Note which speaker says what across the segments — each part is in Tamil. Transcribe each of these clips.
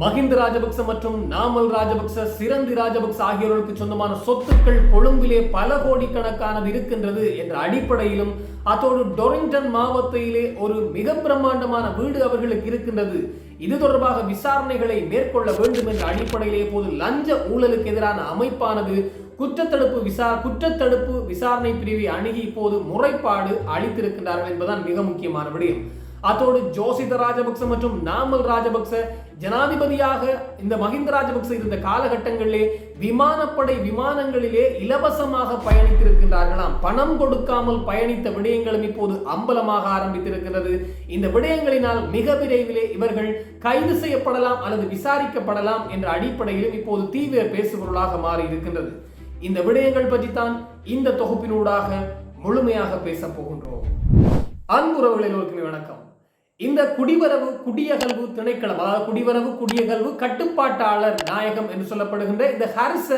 Speaker 1: மஹிந்த ராஜபக்ச மற்றும் நாமல் ராஜபக்ச சிரந்தி ராஜபக்ச ஆகியோருக்கு சொந்தமான சொத்துக்கள் கொழும்பிலே பல கோடிக்கணக்கானது இருக்கின்றது என்ற அடிப்படையிலும் அத்தோடு டொரிங்டன் மாவட்டத்திலே ஒரு மிக பிரம்மாண்டமான வீடு அவர்களுக்கு இருக்கின்றது. இது தொடர்பாக விசாரணைகளை மேற்கொள்ள வேண்டும் என்ற அடிப்படையிலே போது லஞ்ச ஊழலுக்கு எதிரான அமைப்பானது குற்றத்தடுப்பு விசா குற்றத்தடுப்பு விசாரணை பிரிவை அணுகி இப்போது முறைப்பாடு அளித்திருக்கின்றார்கள் என்பதுதான் மிக முக்கியமான விடயம். அத்தோடு ஜோசித ராஜபக்ச மற்றும் நாமல் ராஜபக்ச ஜனாதிபதியாக இந்த மஹிந்த ராஜபக்ச இருந்த காலகட்டங்களிலே விமானப்படை விமானங்களிலே இலவசமாக பயணித்திருக்கின்றார்களாம். பணம் கொடுக்காமல் பயணித்த விடயங்களும் இப்போது அம்பலமாக ஆரம்பித்திருக்கிறது இந்த விடயங்களினால் மிக விரைவிலே இவர்கள் கைது செய்யப்படலாம் அல்லது விசாரிக்கப்படலாம் என்ற அடிப்படையிலும் இப்போது தீவிர பேசுபொருளாக மாறி இருக்கின்றது இந்த விடயங்கள் பற்றி தான் இந்த தொகுப்பினூடாக முழுமையாக பேசப் போகின்றோம். அன்புறவுகளில் ஒருக்குமே வணக்கம். இந்த குடிவரவு குடியகல்வு திணைக்களம் அதாவது குடிவரவு குடியகல்வு கட்டுப்பாட்டாளர் நாயகம் என்று சொல்லப்படுகின்ற இந்த ஹரிச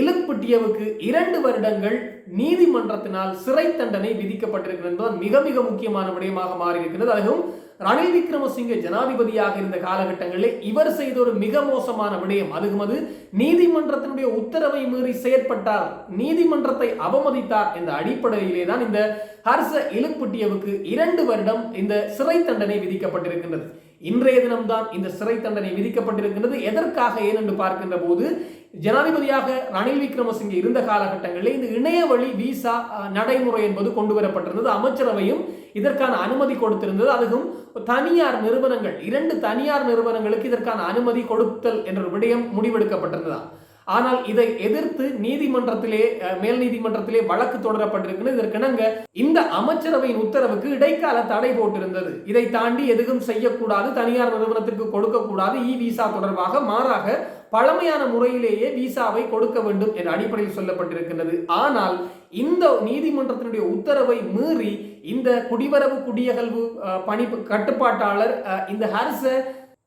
Speaker 1: இலுப்பிட்டியவுக்கு இரண்டு வருடங்கள் நீதிமன்றத்தினால் சிறை தண்டனை விதிக்கப்பட்டிருக்கிறது மிக மிக முக்கியமான விடயமாக மாறியிருக்கிறது அதுவும் ரணில் விக்ரமசிங்க ஜனாதிபதியாக இருந்த காலகட்டங்களில் இவர் செய்த ஒரு மிக மோசமான விடயம். அதுவும் அது நீதிமன்றத்தினுடைய உத்தரவை மீறி செயற்பட்டார் நீதிமன்றத்தை அவமதித்தார் என்ற அடிப்படையிலே தான் இந்த ஹர்ச இலுப்புட்டியவுக்கு இரண்டு வருடம் இந்த சிறை தண்டனை விதிக்கப்பட்டிருக்கின்றது. இன்றைய தினம்தான் இந்த சிறை தண்டனை விதிக்கப்பட்டிருக்கின்றது. எதற்காக ஏனென்று பார்க்கின்ற போது ஜனாதிபதியாக ரணில் விக்ரமசிங்கே இருந்த காலகட்டங்களில் இந்த இணைய வழி விசா நடைமுறை என்பது கொண்டு வரப்பட்டிருந்தது அமைச்சரவையும் இதற்கான அனுமதி கொடுத்திருந்தது. அதுவும் தனியார் நிறுவனங்கள் இரண்டு தனியார் நிறுவனங்களுக்கு இதற்கான அனுமதி கொடுத்தல் என்ற ஒரு விடயம் முடிவெடுக்கப்பட்டிருந்ததா ஆனால் இதை எதிர்த்து நீதிமன்றத்திலே மேல் நீதிமன்றத்திலே வழக்கு தொடரப்பட்டிருக்கிறது இதற்கிணங்க இந்த அமைச்சரவையின் உத்தரவுக்கு இடைக்கால தடை போட்டிருந்தது. இதை தாண்டி எதுவும் செய்யக்கூடாது தனியார் நிறுவனத்திற்கு கொடுக்கக்கூடாது. இ விசா தொடர்பாக மாறாக பழமையான முறையிலேயே விசாவை கொடுக்க வேண்டும் என்ற அடிப்படையில் சொல்லப்பட்டிருக்கின்றது. ஆனால் இந்த நீதிமன்றத்தினுடைய உத்தரவை மீறி இந்த குடிவரவு குடியகல்வு பணி கட்டுப்பாட்டாளர் அஹ், இந்த ஹர்ச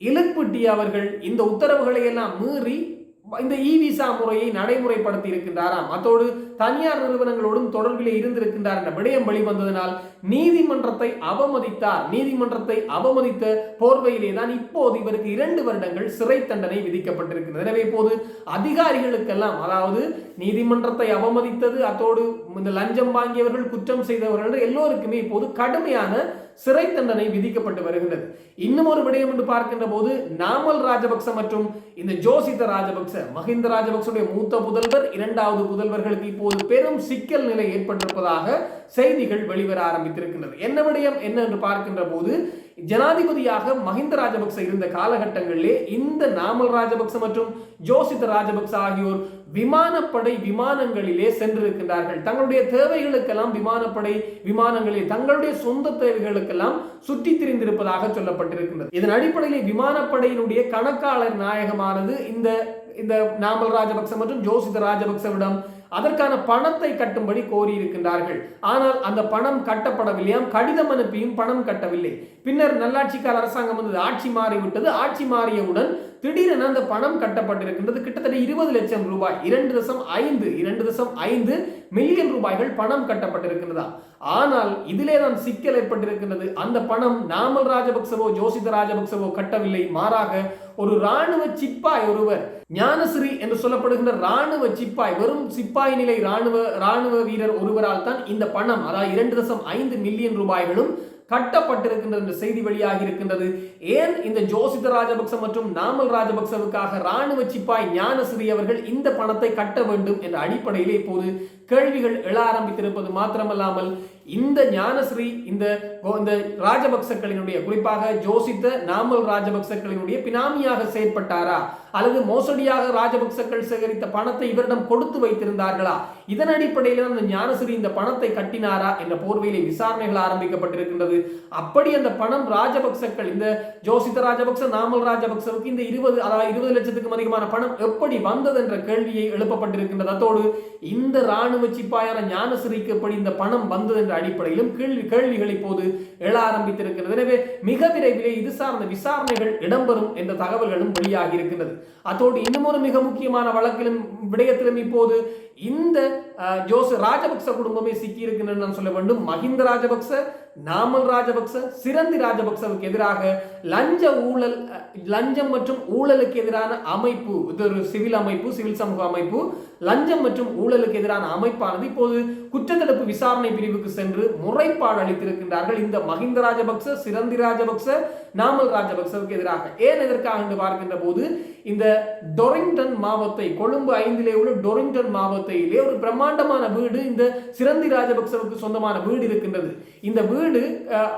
Speaker 1: இலுப்பிட்டி அவர்கள் இந்த உத்தரவுகளை எல்லாம் மீறி இந்த இ விசா முறையை நடைமுறைப்படுத்தி இருக்கின்றாராம் அத்தோடு தனியார் நிறுவனங்களோடும் தொடர்பிலே இருந்திருக்கின்றார் என்ற விடயம் வெளிவந்ததனால் நீதிமன்றத்தை அவமதித்தார். நீதிமன்றத்தை அவமதித்த போர்வையிலே தான் இப்போது இவருக்கு இரண்டு வருடங்கள் சிறை தண்டனை விதிக்கப்பட்டிருக்கிறது. எனவே இப்போது அதிகாரிகளுக்கெல்லாம் அதாவது நீதிமன்றத்தை அவமதித்தது அத்தோடு இந்த லஞ்சம் வாங்கியவர்கள் குற்றம் செய்தவர்கள் என்று எல்லோருக்குமே இப்போது கடுமையான சிறை தண்டனை விதிக்கப்பட்டு வருகின்றது. இன்னும் ஒரு விடயம் என்று பார்க்கின்ற போது நாமல் ராஜபக்ச மற்றும் இந்த ஜோசித ராஜபக்ச மஹிந்த ராஜபக்சனுடைய மூத்த புதல்வர் இரண்டாவது புதல்வர்களுக்கு இப்போது பெரும் சிக்கல் நிலை ஏற்பட்டிருப்பதாக செய்திகள் வெளிவர ஆரம்பித்திருக்கின்றது என்ன விடயம்? என்ன என்று பார்க்கின்ற போது ஜனாதிபதியாக மஹிந்த ராஜபக்ச இருந்த காலகட்டங்களிலே இந்த நாமல் ராஜபக்ச மற்றும் ஜோசித ராஜபக்ச ஆகியோர் விமானப்படை விமானங்களிலே சென்றிருக்கின்றார்கள். தங்களுடைய தேவைகளுக்கெல்லாம் விமானப்படை விமானங்களில் தங்களுடைய சொந்த தேவைகளுக்கெல்லாம் சுற்றி திரிந்திருப்பதாக சொல்லப்பட்டிருக்கின்றது. இதன் அடிப்படையில் விமானப்படையினுடைய கணக்காளர் நாயகமானது இந்த இந்த நாமல் ராஜபக்ச மற்றும் ஜோசித ராஜபக்சவிடம் அதற்கான பணத்தை கட்டும்படி கோரியிருக்கின்றார்கள். ஆனால் அந்த பணம் கட்டப்படவில்லையாம். கடிதம் அனுப்பியும் பணம் கட்டவில்லை. பின்னர் நல்லாட்சிக்கார அரசாங்கம் வந்து ஆட்சி மாறிவிட்டது. ஆட்சி மாறியவுடன் திடீரென அந்த பணம் கட்டப்பட்டிருக்கின்றது. கிட்டத்தட்ட இருபது லட்சம் ரூபாய் இரண்டு தசம் ஐந்து இரண்டு தசம் ஐந்து மில்லியன் ரூபாய்கள் பணம் கட்டப்பட்டிருக்கின்றதா? ஆனால் இதிலே தான் சிக்கல் ஏற்பட்டிருக்கின்றது. அந்த பணம் நாமல் ராஜபக்சவோ ஜோசித ராஜபக்சவோ கட்டவில்லை. மாறாக ஒரு ராணுவ சிப்பாய் ஒருவர் ஞானஸ்ரீ என்று சொல்லப்படுகின்ற ராணுவ சிப்பாய் வெறும் சிப்பாய் நிலை ராணுவ ராணுவ வீரர் ஒருவரால் தான் இந்த பணம் அதாவது இரண்டு தசம் ஐந்து மில்லியன் ரூபாய்களும் கட்டப்பட்டிருக்கின்றது என்ற செய்தி வெளியாகி இருக்கின்றது. ஏன் இந்த ஜோசித ராஜபக்ச மற்றும் நாமல் ராஜபக்சவுக்காக ராணுவ சிப்பாய் ஞானசிறி அவர்கள் இந்த பணத்தை கட்ட வேண்டும் என்ற அடிப்படையிலே இப்போது கேள்விகள் எழ ஆரம்பித்திருப்பது மாத்திரமல்லாமல் இந்த ஞானஸ்ரீ இந்த இந்த ராஜபக்சக்களினுடைய குறிப்பாக ஜோசித்த நாமல் ராஜபக்சக்களினுடைய பினாமியாக செயற்பட்டாரா? அல்லது மோசடியாக ராஜபக்சக்கள் சேகரித்த பணத்தை இவரிடம் கொடுத்து வைத்திருந்தார்களா? இதன் அடிப்படையில் அந்த ஞானஸ்ரீ இந்த பணத்தை கட்டினாரா என்ற போர்வையிலே விசாரணைகள் ஆரம்பிக்கப்பட்டிருக்கின்றது. அப்படி அந்த பணம் ராஜபக்சக்கள் இந்த ஜோசித்த ராஜபக்ச நாமல் ராஜபக்சவுக்கு இந்த இருபது அதாவது இருபது லட்சத்துக்கும் அதிகமான பணம் எப்படி வந்தது என்ற கேள்வியை எழுப்பப்பட்டிருக்கின்றது? அத்தோடு இந்த ராணுவ சிப்பாயான ஞானஸ்ரீக்கு எப்படி இந்த பணம் வந்தது என்ற அடிப்படையிலும் கேள்வி கேள்விகள் இப்போது எழ ஆரம்பித்திருக்கிறது எனவே மிக விரைவிலே இது சார்ந்த விசாரணைகள் இடம்பெறும் என்ற தகவல்களும் வெளியாகி இருக்கின்றது. அத்தோடு இன்னும் ஒரு மிக முக்கியமான வழக்கிலும் விடயத்திலும் இப்போது இந்த அஹ், ஜோஸ் ராஜபக்ச குடும்பமே சிக்கி நான் சொல்ல வேண்டும். மஹிந்த ராஜபக்ச நாமல் ராஜபக்ச சிறந்தி ராஜபக்சவுக்கு எதிராக லஞ்ச ஊழல் லஞ்சம் மற்றும் ஊழலுக்கு எதிரான அமைப்பு இது ஒரு சிவில் அமைப்பு சிவில் சமூக அமைப்பு. லஞ்சம் மற்றும் ஊழலுக்கு எதிரான அமைப்பானது இப்போது குற்றத்தடுப்பு விசாரணை பிரிவுக்கு சென்று முறைப்பாடு அளித்திருக்கின்றார்கள். இந்த மஹிந்த ராஜபக்ச சிரந்தி ராஜபக்ச நாமல் ராஜபக்சவுக்கு எதிராக. ஏன் எதற்காக என்று பார்க்கின்ற போது இந்த டொரிங்டன் மாவத்தை கொழும்பு ஐந்திலே உள்ள டொரிங்டன் மாவத்தையிலே ஒரு பிரம்மாண்டமான வீடு இந்த சிரந்தி ராஜபக்சவுக்கு சொந்தமான வீடு இருக்கின்றது. இந்த வீடு வீடு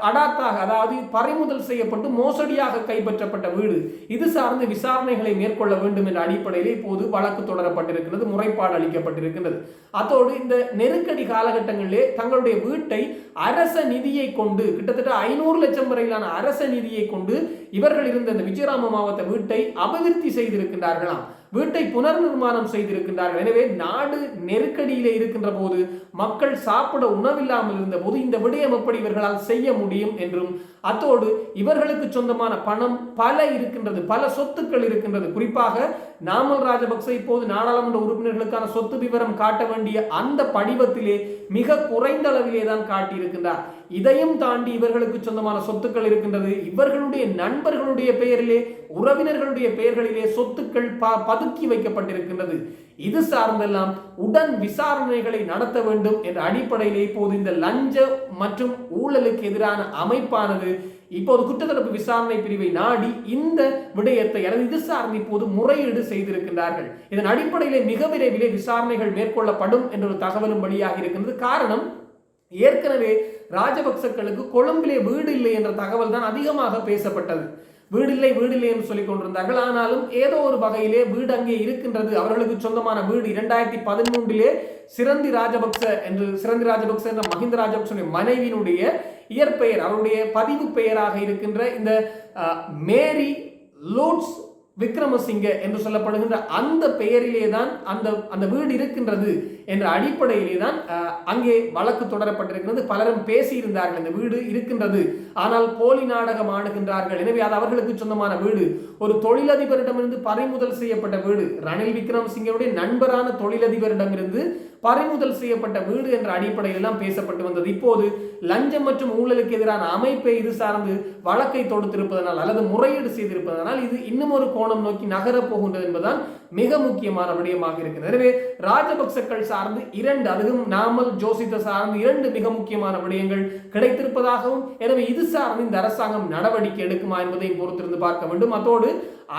Speaker 1: அடாத்தாக அதாவது பறிமுதல் செய்யப்பட்டு மோசடியாக கைப்பற்றப்பட்ட வீடு. இது சார்ந்து விசாரணைகளை மேற்கொள்ள வேண்டும் என்ற அடிப்படையில் இப்போது வழக்கு தொடரப்பட்டிருக்கிறது முறைப்பாடு அளிக்கப்பட்டிருக்கிறது அதோடு இந்த நெருக்கடி காலகட்டங்களிலே தங்களுடைய வீட்டை அரச நிதியை கொண்டு கிட்டத்தட்ட ஐநூறு லட்சம் வரையிலான அரச நிதியை கொண்டு இவர்கள் இருந்த இந்த விஜயராம மாவட்ட வீட்டை அபிவிருத்தி செய்திருக்கிறார்களாம் வீட்டை புனர் நிர்மாணம் செய்திருக்கின்றார்கள். எனவே நாடு நெருக்கடியிலே இருக்கின்ற போது மக்கள் சாப்பிட உணவில்லாமல் இருந்த போது இந்த விடயம் எப்படி இவர்களால் செய்ய முடியும் என்றும் அத்தோடு இவர்களுக்கு சொந்தமான பணம் பல இருக்கின்றது பல சொத்துக்கள் இருக்கின்றது. குறிப்பாக நாமல் ராஜபக்ச இப்போது நாடாளுமன்ற உறுப்பினர்களுக்கான சொத்து விவரம் காட்ட வேண்டிய அந்த படிவத்திலே மிக குறைந்த அளவிலே தான் காட்டியிருக்கின்றார். இதையும் தாண்டி இவர்களுக்கு சொந்தமான சொத்துக்கள் இருக்கின்றது. இவர்களுடைய நண்பர்களுடைய பெயரிலே உறவினர்களுடைய பெயர்களிலே சொத்துக்கள் ப- பதுக்கி வைக்கப்பட்டிருக்கின்றது. இது சார்ந்தெல்லாம் உடன் விசாரணைகளை நடத்த வேண்டும் என்ற அடிப்படையிலே இப்போது இந்த லஞ்ச மற்றும் ஊழலுக்கு எதிரான அமைப்பானது இப்போது குற்றத்தடுப்பு விசாரணை பிரிவை நாடி இந்த விடயத்தை அல்லது இது சார்ந்து இப்போது முறையீடு செய்திருக்கின்றார்கள். இதன் அடிப்படையிலே மிக விரைவிலே விசாரணைகள் மேற்கொள்ளப்படும் என்ற ஒரு தகவலும் வெளியாகி இருக்கின்றது. காரணம் ஏற்கனவே ராஜபக்சக்களுக்கு கொழும்பிலே வீடு இல்லை என்ற தகவல் தான் அதிகமாக பேசப்பட்டது. வீடில்லை வீடில்லை என்று சொல்லிக் கொண்டிருந்தார்கள். ஆனாலும் ஏதோ ஒரு வகையிலே வீடு அங்கே இருக்கின்றது. அவர்களுக்கு சொந்தமான வீடு. இரண்டாயிரத்தி பதிமூன்றிலே சிறந்தி ராஜபக்ச என்று சிறந்தி ராஜபக்ச என்ற மஹிந்த ராஜபக்சனுடைய மனைவியினுடைய இயற்பெயர் அவருடைய பதிவு பெயராக இருக்கின்ற இந்த மேரி லூட்ஸ் விக்ரமசிங்க என்று சொல்லப்படுகின்ற அந்த பெயரிலே தான் அந்த அந்த வீடு இருக்கின்றது என்ற அடிப்படையிலே தான் அங்கே வழக்கு தொடரப்பட்டிருக்கிறது. பலரும் பேசியிருந்தார்கள் இந்த வீடு இருக்கின்றது. ஆனால் போலி நாடகம் ஆடுகின்றார்கள். எனவே அது அவர்களுக்கு சொந்தமான வீடு. ஒரு தொழிலதிபரிடமிருந்து பறிமுதல் செய்யப்பட்ட வீடு. ரணில் விக்ரமசிங்கருடைய நண்பரான தொழிலதிபரிடமிருந்து பறிமுதல் செய்யப்பட்ட வீடு என்ற அடிப்படையில் பேசப்பட்டு வந்தது. இப்போது லஞ்சம் மற்றும் ஊழலுக்கு எதிரான அமைப்பை இது சார்ந்து வழக்கை தொடுத்திருப்பதனால் அல்லது முறையீடு செய்திருப்பதனால் இது இன்னும் ஒரு கோணம் நோக்கி நகரப் போகின்றது என்பதுதான் மிக முக்கியமான விடயமாக இருக்கிறது. எனவே ராஜபக்சக்கள் சார்ந்து இரண்டு அதுவும் நாமல் ஜோசித்த சார்ந்து இரண்டு மிக முக்கியமான விடயங்கள் கிடைத்திருப்பதாகவும் எனவே இது சார்ந்து இந்த அரசாங்கம் நடவடிக்கை எடுக்குமா என்பதையும் பொறுத்திருந்து பார்க்க வேண்டும். அதோடு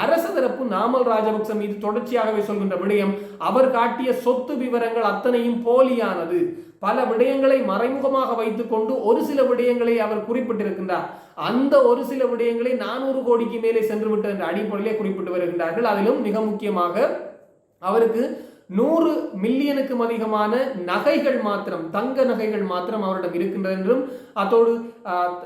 Speaker 1: அரச தரப்பு நாமல் ராஜபக்ச மீது தொடர்ச்சியாகவே சொல்கின்ற விடயம் அவர் காட்டிய சொத்து விவரங்கள் அத்தனையும் போலியானது. பல விடயங்களை மறைமுகமாக வைத்துக்கொண்டு ஒரு சில விடயங்களை அவர் குறிப்பிட்டிருக்கின்றார். அந்த ஒரு சில விடயங்களை நானூறு கோடிக்கு மேலே சென்று விட்ட என்ற அடிப்படையிலே குறிப்பிட்டு வருகின்றார்கள். அதிலும் மிக முக்கியமாக அவருக்கு நூறு மில்லியனுக்கும் அதிகமான நகைகள் மாத்திரம் தங்க நகைகள் மாத்திரம் அவரிடம் இருக்கின்றது என்றும் அதோடு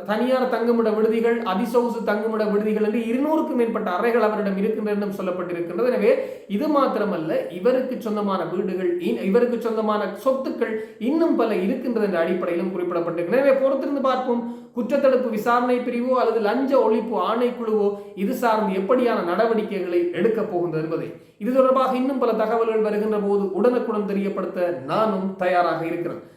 Speaker 1: தனியார் தங்குமிட விடுதிகள் அதிசவுசு தங்குமிட விடுதிகள் என்று இருநூறுக்கும் மேற்பட்ட அறைகள் அவரிடம் இருக்கின்றன என்றும் சொல்லப்பட்டிருக்கின்றது. எனவே இது மாத்திரமல்ல இவருக்கு சொந்தமான வீடுகள் இ- இவருக்கு சொந்தமான சொத்துக்கள் இன்னும் பல இருக்கின்றது என்ற அடிப்படையிலும் குறிப்பிடப்பட்டிருக்கிறது எனவே பொறுத்திருந்து பார்ப்போம் குற்றத்தடுப்பு விசாரணை பிரிவோ அல்லது லஞ்ச ஒழிப்பு ஆணைக்குழுவோ இது சார்ந்து எப்படியான நடவடிக்கைகளை எடுக்கப் போகின்றது என்பதை. இது தொடர்பாக இன்னும் பல தகவல்கள் வருகின்ற போது உடனுக்குடன் தெரியப்படுத்த நானும் தயாராக இருக்கிறேன்.